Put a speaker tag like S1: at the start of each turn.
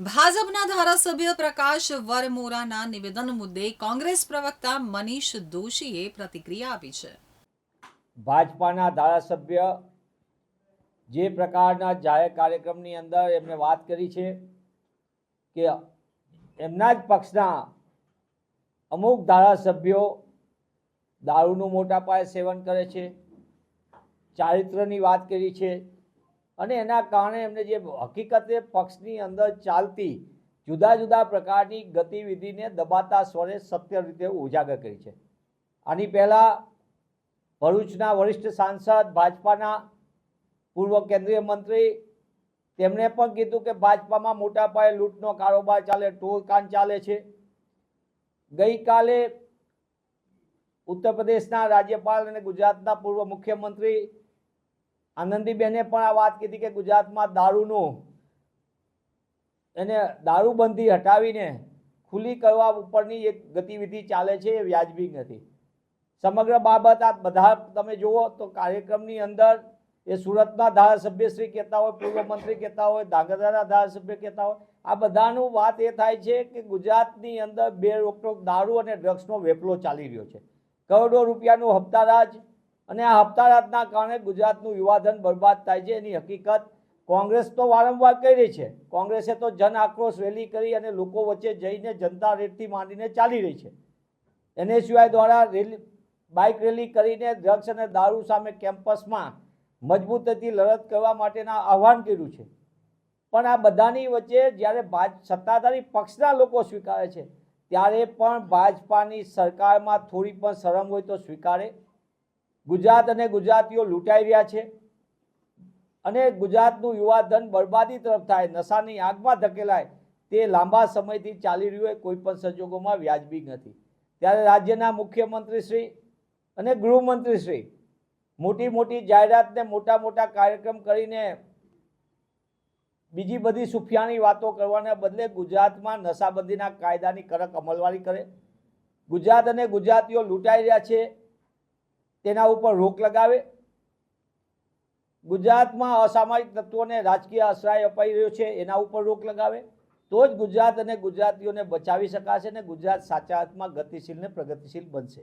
S1: ભાજપના ધારાસભ્ય પ્રકાશ વરમોરાના નિવેદન મુદ્દે કોંગ્રેસ પ્રવક્તા મનીષ દોશીએ પ્રતિક્રિયા આપી છે.
S2: ભાજપાના ધારાસભ્ય જે પ્રકારના જાહેર કાર્યક્રમની અંદર એમણે વાત કરી છે કે એમના જ પક્ષના અમુક ધારાસભ્યો દારૂનું મોટા પાયે સેવન કરે છે, ચારિત્રની વાત કરી છે અને એના કારણે એમને જે હકીકતે પક્ષની અંદર ચાલતી જુદા જુદા પ્રકારની ગતિવિધિને દબાતા સ્વરે સત્ય રીતે ઉજાગર કરી છે. આની પહેલાં ભરૂચના વરિષ્ઠ સાંસદ, ભાજપાના પૂર્વ કેન્દ્રીય મંત્રી, તેમણે પણ કીધું કે ભાજપામાં મોટા પાયે લૂંટનો કારોબાર ચાલે ટોળકાન ચાલે છે. ગઈકાલે ઉત્તર પ્રદેશના રાજ્યપાલ અને ગુજરાતના પૂર્વ મુખ્યમંત્રી આનંદીબેને પણ આ વાત કીધી કે ગુજરાતમાં દારૂનું એને દારૂબંધી હટાવીને ખુલ્લી કરવા ઉપરની એક ગતિવિધિ ચાલે છે એ વ્યાજબી નથી. સમગ્ર બાબત આ બધા તમે જુઓ તો કાર્યક્રમની અંદર એ સુરતના ધારાસભ્ય શ્રી કહેતા હોય, પૂર્વ મંત્રી કહેતા હોય ધાંગધ્રાના ધારાસભ્ય કહેતા હોય, આ બધાનું વાત એ થાય છે કે ગુજરાતની અંદર બે રોકટોક દારૂ અને ડ્રગ્સનો વેપલો ચાલી રહ્યો છે. કરોડો રૂપિયાનું હપ્તારાજ અને આ હપ્તારાજના કારણે ગુજરાતનું યુવાધન બરબાદ થાય છે. એની હકીકત કોંગ્રેસ તો વારંવાર કહી રહી છે. કોંગ્રેસે તો જન આક્રોશ રેલી કરી અને લોકો વચ્ચે જઈને જનતા રેટથી માંડીને ચાલી રહી છે. એને સિવાય દ્વારા રેલી, બાઇક રેલી કરીને ડ્રગ્સ અને દારૂ સામે કેમ્પસમાં મજબૂતીથી લડત કરવા માટેના આહવાન કર્યું છે. પણ આ બધાની વચ્ચે જ્યારે સત્તાધારી પક્ષના લોકો સ્વીકારે છે, ત્યારે પણ ભાજપાની સરકારમાં થોડી પણ શરમ હોય તો સ્વીકારે. ગુજરાત અને ગુજરાતીઓ લૂંટાઈ રહ્યા છે અને ગુજરાતનું યુવાધન બરબાદી તરફ થાય, નશાની આગમાં ધકેલાય, તે લાંબા સમયથી ચાલી રહ્યું હોય કોઈ પણ સંજોગોમાં વ્યાજબી નથી. ત્યારે રાજ્યના મુખ્યમંત્રી શ્રી અને ગૃહમંત્રી શ્રી મોટી મોટી જાહેરાતને મોટા મોટા કાર્યક્રમ કરીને બીજી બધી સુફિયાની વાતો કરવાના બદલે ગુજરાતમાં નશાબંધીના કાયદાની કડક અમલવારી કરે. ગુજરાત અને ગુજરાતીઓ લૂંટાઈ રહ્યા છે. તેના ઉપર રોક લગાવે. ગુજરાતમાં અસામાજિક તત્વોને રાજકીય આશ્રય અપાઈ રહ્યો છે, એના ઉપર રોક લગાવે. તો જ ગુજરાત અને ગુજરાતીઓને બચાવી શકાશે અને ગુજરાત સાચા અર્થમાં ગતિશીલ ને પ્રગતિશીલ બનશે.